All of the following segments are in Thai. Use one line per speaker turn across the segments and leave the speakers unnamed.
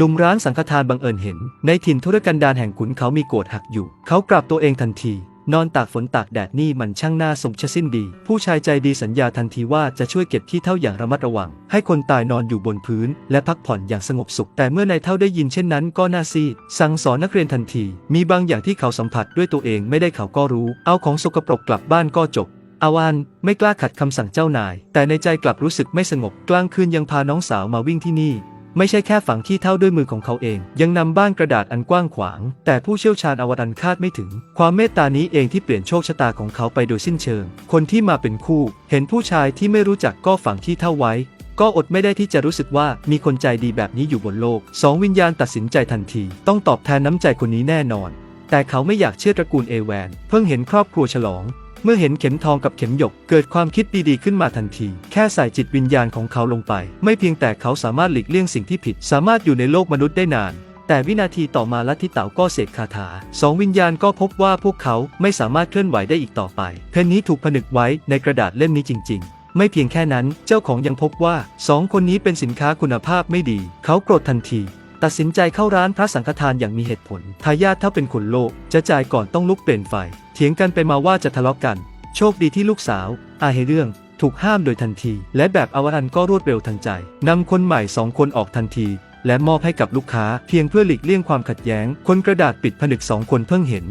หนุ่มร้านสังฆทานบังเอิญเห็น ในถิ่นธุรกันดารแห่งขุนเขามีโกรธหักอยู่ เขากลับตัวเองทันที นอนตากฝนตากแดดนี่มันช่างน่าสมชสิ้นดี ผู้ชายใจดีสัญญาทันทีว่าจะช่วยเก็บขี้เท่าอย่างระมัดระวัง ให้คนตายนอนอยู่บนพื้น และพักผ่อนอย่างสงบสุข แต่เมื่อนายเท่าได้ยินเช่นนั้นก็น่าซีดสั่งสอนนักเรียนทันที มีบางอย่างที่เขาสัมผัสด้วยตัวเองไม่ได้เขาก็รู้ เอาของสกปรกกลับบ้านก็จบอาวานไม่กล้าขัดคำสั่งเจ้านาย แต่ในใจกลับรู้สึกไม่สงบกลางคืนยังพาน้องสาวมาวิ่งที่นี่ ไม่ใช่แค่ฝังขี้เท่าด้วยมือของเขาเอง ยังนำบ้านกระดาษอันกว้างขวาง แต่ผู้เชี่ยวชาญอวตารคาดไม่ถึง ความเมตตานี้เองที่เปลี่ยนโชคชะตาของเขาไปโดยสิ้นเชิง คนที่มาเป็นคู่ เห็นผู้ชายที่ไม่รู้จักก็ฝังขี้เท่าไว้ ก็อดไม่ได้ที่จะรู้สึกว่ามีคนใจดีแบบนี้อยู่บนโลกสองวิญญาณตัดสินใจทันที ต้องตอบแทนน้ำใจคนนี้แน่นอน แต่เขาไม่อยากเชื่อตระกูลเอแวน เพิ่งเห็นครอบครัวฉลอง เมื่อเห็นเข็มทองกับเข็มหยก เกิดความคิดดีๆขึ้นมาทันที แค่ใส่จิตวิญญาณของเขาลงไป ไม่เพียงแต่เขาสามารถหลีกเลี่ยงสิ่งที่ผิด สามารถอยู่ในโลกมนุษย์ได้นาน แต่วินาทีต่อมาลัทธิเต๋าก็เสกคาถาสองวิญญาณก็พบว่าพวกเขาไม่สามารถเคลื่อนไหวได้อีกต่อไป เพนนี้ถูกผนึกไว้ในกระดาษเล่มนี้จริง ๆไม่เพียงแค่นั้น เจ้าของยังพบว่าสองคนนี้เป็นสินค้าคุณภาพไม่ดี เขาโกรธทันที ตัดสินใจเข้าร้านพระสังฆทานอย่างมีเหตุผล ทายาทถ้าเป็นคนโลก จะจ่ายก่อนต้องลุกเปลี่ยนไฟเถียงกันไปมาว่าจะทะเลาะกัน โชคดีที่ลูกสาว อาเฮเรื่อง ถูกห้ามโดยทันที และแบบอวรันก็รวดเร็วทันใจนำคนใหม่สองคนออกทันที และมอบให้กับลูกค้าเพียงเพื่อหลีกเลี่ยงความขัดแย้ง คนกระดาษปิดผนึกสองคนเพิ่งเห็น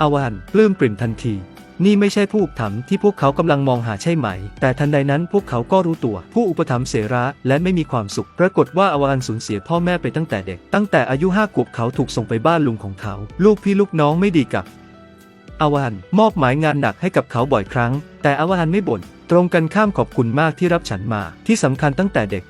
อวรันปลื้มปริ่มทันที นี่ไม่ใช่ผู้อุปถัมภ์ที่พวกเขากำลังมองหาใช่ไหม แต่ทันใดนั้นพวกเขาก็รู้ตัว ผู้อุปถัมภ์เสระและไม่มีความสุข ปรากฏว่าอวานสูญเสียพ่อแม่ไปตั้งแต่เด็ก ตั้งแต่อายุห้าขวบเขาถูกส่งไปบ้านลุงของเขา ลูกพี่ลูกน้องไม่ดีกับอวานมอบหมายงานหนักให้กับเขาบ่อยครั้ง แต่อวานไม่บน่น ตรงกันข้ามขอบคุณมากที่รับฉันมา ที่สำคัญตั้งแต่เด็ก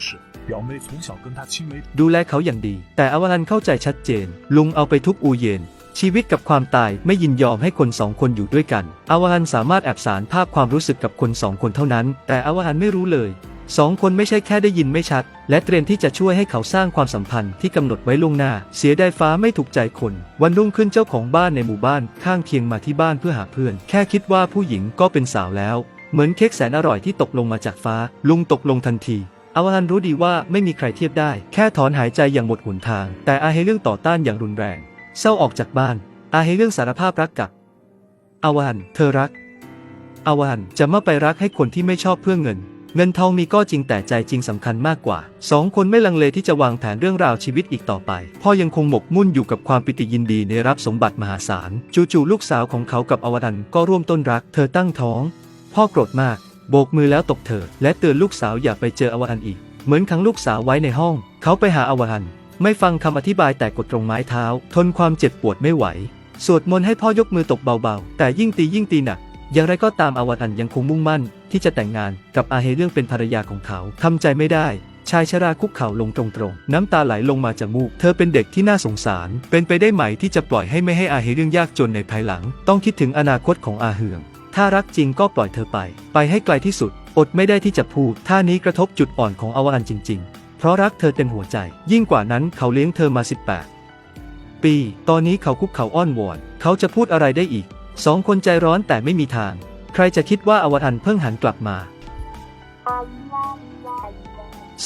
ดูแลเขาอย่างดี แต่อวานเข้าใจชัดเจน ลุงเอาไปทุบอูเยน ชีวิตกับความตายไม่ยินยอมให้คนสองคนอยู่ด้วยกันอาวานสามารถแอบสารภาพความรู้สึกกับคนสองคนเท่านั้น แต่อาวานไม่รู้เลยสองคนไม่ใช่แค่ได้ยินไม่ชัด และเตรียมที่จะช่วยให้เขาสร้างความสัมพันธ์ที่กำหนดไว้ล่วงหน้า เสียดายฟ้าไม่ถูกใจคน วันรุ่งขึ้นเจ้าของบ้านในหมู่บ้านข้างเคียงมาที่บ้านเพื่อหาเพื่อน แค่คิดว่าผู้หญิงก็เป็นสาวแล้ว เหมือนเค้กแสนอร่อยที่ตกลงมาจากฟ้า ลุงตกลงทันทีอาวารันรู้ดีว่าไม่มีใครเทียบได้ แค่ถอนหายใจอย่างหมดหนทาง แต่อาเฮเรื่องต่อต้านอย่างรุนแรง เศร้าออกจากบ้าน อาเฮเรื่องสารภาพรักกับ อาวาน เธอรัก อาวานจะมาไปรักให้คนที่ไม่ชอบเพื่อเงิน เงินทองมีก็จริงแต่ใจจริงสำคัญมากกว่า สองคนไม่ลังเลที่จะวางแผนเรื่องราวชีวิตอีกต่อไป พ่อยังคงหมกมุ่นอยู่กับความปิติยินดีในรับสมบัติมหาศาล จู่ๆลูกสาวของเขากับอวดันก็ร่วมต้นรัก เธอตั้งท้อง พ่อโกรธมาก โบกมือแล้วตบเธอ และเตือนลูกสาวอย่าไปเจออวดันอีก เหมือนขังลูกสาวไว้ในห้อง เขาไปหาอวดัน ไม่ฟังคำอธิบายแต่กดตรงไม้เท้า ทนความเจ็บปวดไม่ไหว สวดมนต์ให้พ่อยกมือตบเบาๆ แต่ยิ่งตียิ่งตีหนัก อย่างไรก็ตามอวตันยังคงมุ่งมั่น ที่จะแต่งงานกับอาเฮเรื่องเป็นภรรยาของเขาทำใจไม่ได้ชายชราคุกเข่าลงตรงๆ น้ำตาไหลลงมาจากมูก เธอเป็นเด็กที่น่าสงสาร เป็นไปได้ไหมที่จะปล่อยให้ไม่ให้อาเฮเรื่องยากจนในภายหลัง ต้องคิดถึงอนาคตของอาเฮือง ถ้ารักจริงก็ปล่อยเธอไป ไปให้ไกลที่สุด อดไม่ได้ที่จะพูด ท่านี้กระทบจุดอ่อนของอวตันจริง ๆ เพราะรักเธอเต็มหัวใจ ยิ่งกว่านั้นเขาเลี้ยงเธอมา 18 ปี ตอนนี้เขาคุกเข่าอ้อนวอน เขาจะพูดอะไรได้อีก สองคนใจร้อนแต่ไม่มีทาง ใครจะคิดว่าอวตันเพิ่งหันกลับมา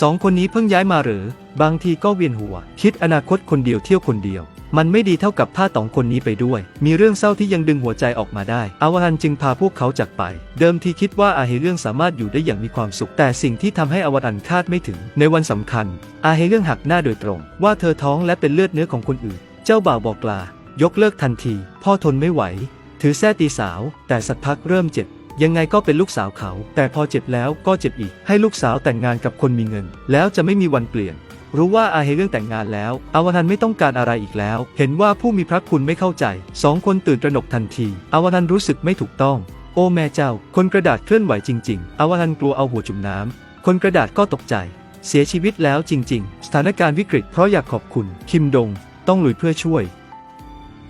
สองคนนี้เพิ่งย้ายมาหรือ บางทีก็เวียนหัว คิดอนาคตคนเดียวเที่ยวคนเดียว มันไม่ดีเท่ากับถ้าตองคนนี้ไปด้วย มีเรื่องเศร้าที่ยังดึงหัวใจออกมาได้อวตันจึงพาพวกเขาจากไป เดิมทีคิดว่าอาเฮเรื่องสามารถอยู่ได้อย่างมีความสุข แต่สิ่งที่ทำให้อวตันคาดไม่ถึง ในวันสำคัญ อาเฮเรื่องหักหน้าโดยตรง ว่าเธอท้องและเป็นเลือดเนื้อของคนอื่น เจ้าบ่าวบอกลา ยกเลิกทันที พ่อทนไม่ไหว ถือแส้ตีสาว แต่สักพักเริ่มเจ็บยังไงก็เป็นลูกสาวเขา แต่พอเจ็บแล้วก็เจ็บอีก ให้ลูกสาวแต่งงานกับคนมีเงิน แล้วจะไม่มีวันเปลี่ยน รู้ว่าอาเฮเรื่องแต่งงานแล้วอาวทันไม่ต้องการอะไรอีกแล้ว เห็นว่าผู้มีพระคุณไม่เข้าใจสองคนตื่นตระหนกทันทีอาวทันรู้สึกไม่ถูกต้อง โอ้แม่เจ้า คนกระดาษเคลื่อนไหวจริงๆอาวทันกลัวเอาหัวจุ่มน้ำคนกระดาษก็ตกใจ เสียชีวิตแล้วจริง ๆ สถานการณ์วิกฤตเพราะอยากขอบคุณ คิมดง ต้องลุยเพื่อช่วย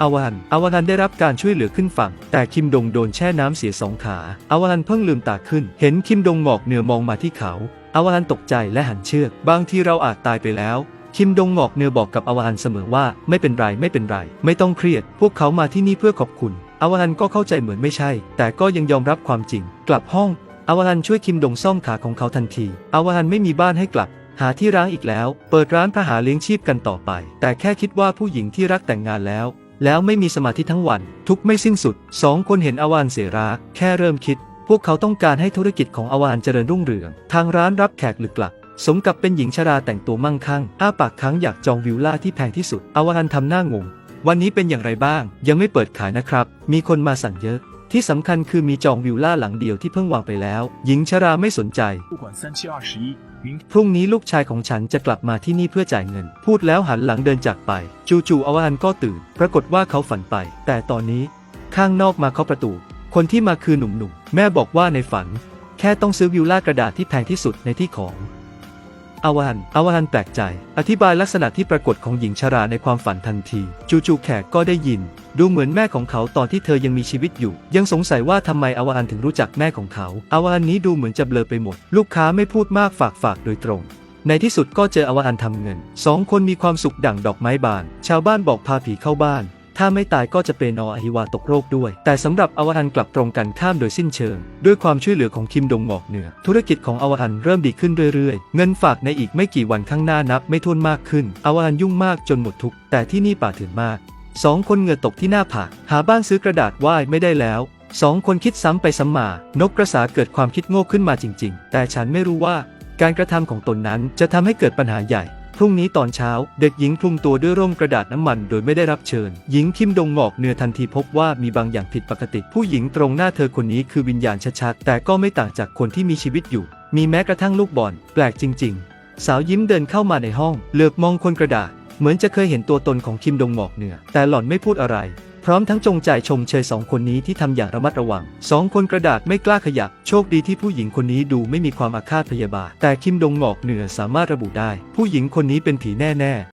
อาวานอาวานันได้รับการช่วยเหลือขึ้นฝั่ง แต่คิมดงโดนแช่น้ำเสียสองขาอาวานันเพิ่งลืมตาขึ้น เห็นคิมดงหมอกเหนือมองมาที่เขา อวานตกใจและหันเชือก บางทีเราอาจตายไปแล้ว คิมดงหมอกเนือบอกกับอวานเสมอว่าไม่เป็นไรไม่เป็นไร ไม่ต้องเครียด พวกเขามาที่นี่เพื่อขอบคุณ อวานก็เข้าใจเหมือนไม่ใช่ แต่ก็ยังยอมรับความจริง กลับห้อง อวานช่วยคิมดงซ่อมขาของเขาทันที อวานไม่มีบ้านให้กลับ หาที่ร้างอีกแล้ว เปิดร้านพหาเลี้ยงชีพกันต่อไป แต่แค่คิดว่าผู้หญิงที่รักแต่งงานแล้ว แล้วไม่มีสมาธิทั้งวัน ทุกไม่สิ้นสุดสองคนเห็นอวานเสียราแค่เริ่มคิด พวกเขาต้องการให้ธุรกิจของอวานเจริญรุ่งเรือง ทางร้านรับแขกหลึกหลัก สมกับเป็นหญิงชราแต่งตัวมั่งคั่ง อ้าปากค้างอยากจองวิลล่าที่แพงที่สุด อวานทำหน้างง วันนี้เป็นอย่างไรบ้าง ยังไม่เปิดขายนะครับ มีคนมาสั่งเยอะ ที่สำคัญคือมีจองวิลล่าหลังเดียวที่เพิ่งวางไปแล้ว หญิงชราไม่สนใจ พรุ่งนี้ลูกชายของฉันจะกลับมาที่นี่เพื่อจ่ายเงิน พูดแล้วหันหลังเดินจากไป จู่ๆอวานก็ตื่น ปรากฏว่าเขาฝันไป แต่ตอนนี้ ข้างนอกมาเคาะประตู คนที่มาคือหนุ่มๆ แม่บอกว่าในฝัน แค่ต้องซื้อวิวล่ากระดาษที่แพงที่สุดในที่ของอาวานอาวานแปลกใจ อธิบายลักษณะที่ปรากฏของหญิงชราในความฝันทันที จู่ๆแขกก็ได้ยิน ดูเหมือนแม่ของเขาตอนที่เธอยังมีชีวิตอยู่ ยังสงสัยว่าทำไมอาวานถึงรู้จักแม่ของเขา อาวานนี้ดูเหมือนจะเบลอไปหมด ลูกค้าไม่พูดมากฝากฝากโดยตรง ในที่สุดก็เจออวานทำเงิน สองคนมีความสุขดั่งดอกไม้บาน ชาวบ้านบอกพาผีเข้าบ้าน ถ้าไม่ตายก็จะเป็นออหิวาตกโรคด้วย แต่สำหรับอวอันกลับตรงกันข้ามโดยสิ้นเชิง ด้วยความช่วยเหลือของคิมดงหงอกเหนือ ธุรกิจของอวอันเริ่มดีขึ้นเรื่อยๆ เงินฝากในอีกไม่กี่วันข้างหน้านับไม่ถ้วนมากขึ้น อวอันยุ่งมากจนหมดทุก แต่ที่นี่ป่าเถื่อนมากสองคนเหงื่อตกที่หน้าผากหาบ้านซื้อกระดาษไหว้ไม่ได้แล้วสองคนคิดซ้ำไปซ้ำมา นกกระสาเกิดความคิดโง่ขึ้นมาจริง ๆ แต่ฉันไม่รู้ว่า การกระทำของตนนั้นจะทำให้เกิดปัญหาใหญ่ รุ่งนี้ตอนเช้า เด็กหญิงคลุมตัวด้วยร่มกระดาษน้ำมันโดยไม่ได้รับเชิญ หญิงคิมดงหงอกเนื้อทันทีพบว่ามีบางอย่างผิดปกติ ผู้หญิงตรงหน้าเธอคนนี้คือวิญญาณชัดๆแต่ก็ไม่ต่างจากคนที่มีชีวิตอยู่ มีแม้กระทั่งลูกบอลแปลกจริง ๆ สาวยิ้มเดินเข้ามาในห้อง เหลือบมองคนกระดาษ เหมือนจะเคยเห็นตัวตนของคิมดงหงอกเหนือแต่หล่อนไม่พูดอะไร พร้อมทั้งจงใจชมเชยสองคนนี้ที่ทำอย่างระมัดระวังสองคนกระดาษไม่กล้าขยับ โชคดีที่ผู้หญิงคนนี้ดูไม่มีความอาฆาตพยาบาท แต่คิมดงหงอกเหนือสามารถระบุได้ ผู้หญิงคนนี้เป็นผีแน่ ๆ